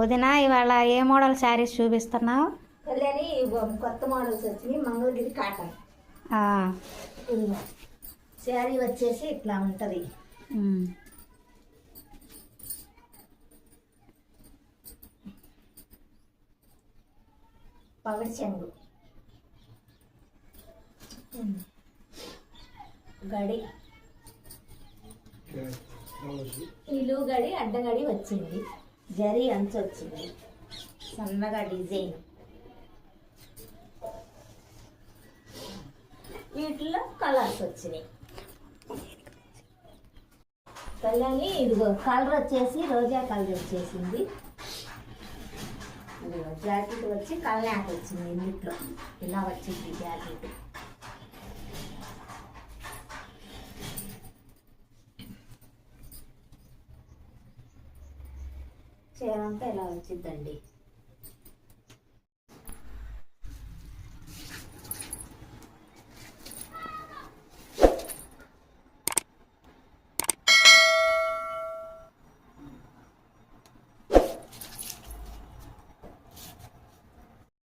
వదిన ఇవాళ ఏ మోడల్ శారీస్ చూపిస్తున్నావు? కళ్యాణి కొత్త మోడల్స్ వచ్చినాయి మంగళగిరి కాటన్. శారీ వచ్చేసి ఇట్లా ఉంటుంది. పగడి చెంగు. గడి. నిలువు గడి అడ్డగడి వచ్చింది. జరీ అంచు వచ్చింది. సన్నగా డిజైన్. వీటిలో కలర్స్ వచ్చినాయి. కళ్యాణి ఇదిగో కలర్ వచ్చేసి రోజా కలర్ వచ్చేసింది. ఇదిగో జాకెట్ వచ్చి కల్నాక్ వచ్చింది ఇంట్లో ఇలా వచ్చింది జాకెట్. చీరంతా ఇలా వచ్చిందండి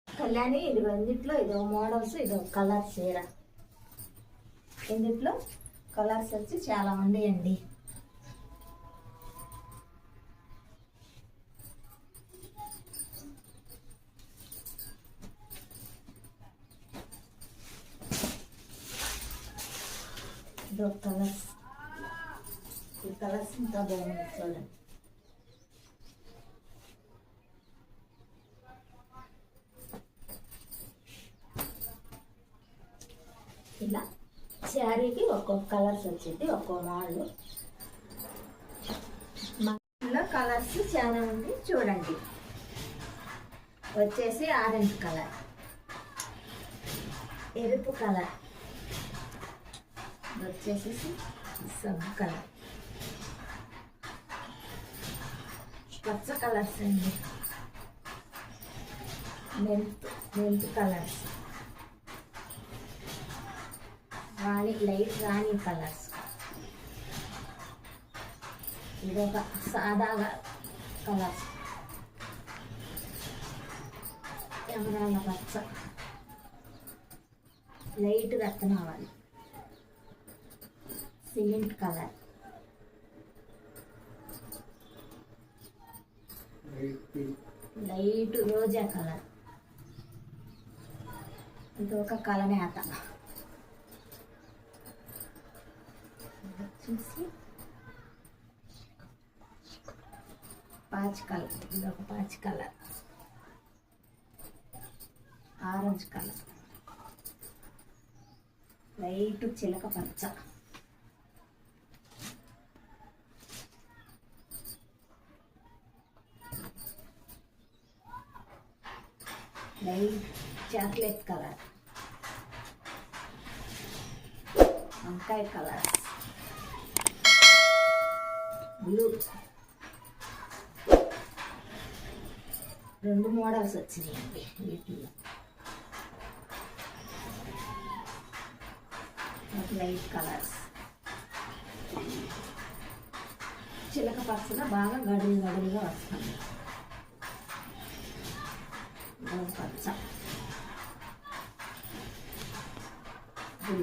కళ్యాణి ఇది రెండిట్లో ఇదో మోడల్స్ ఇదో కలర్ చీర. ఇందుట్లో కలర్స్ వచ్చి చాలా ఉన్నాయండి ఇదో కలర్స్ ఈ కలర్స్ ఇంకా బాగుంది చూడండి ఇలా శారీకి ఒక్కొక్క కలర్స్ వచ్చింది ఒక్కో మాల్ ఇలా కలర్స్ చాలా ఉంది చూడండి వచ్చేసి ఆరెంజ్ కలర్ ఎరుపు కలర్ వచ్చేసి సబ్ కలర్. పచ్చ కలర్స్ అండి. Mint mint colours. రాణి లైట్ రాణి కలర్స్. ఇదొక సాదాగా కలర్స్ ఎమరాల పచ్చ. లైట్ రత్నావళి సిమెంట్ కలర్ లైట్ రోజా కలర్ ఇదొక కలనేత. చూసి. పాచ్ కలర్. ఇది ఒక పాచ్ కలర్. Orange colour. లైట్ చిలక పచ్చ లైట్ చాక్లెట్ కలర్ వంకాయ కలర్ బ్లూ రెండు మోడల్స్ వచ్చినాయండి వీటిలో లైట్ కలర్స్ చిలక పచ్చన బాగా గడులు గడులుగా వస్తుంది గోధుమ పచ్చ బ్లూ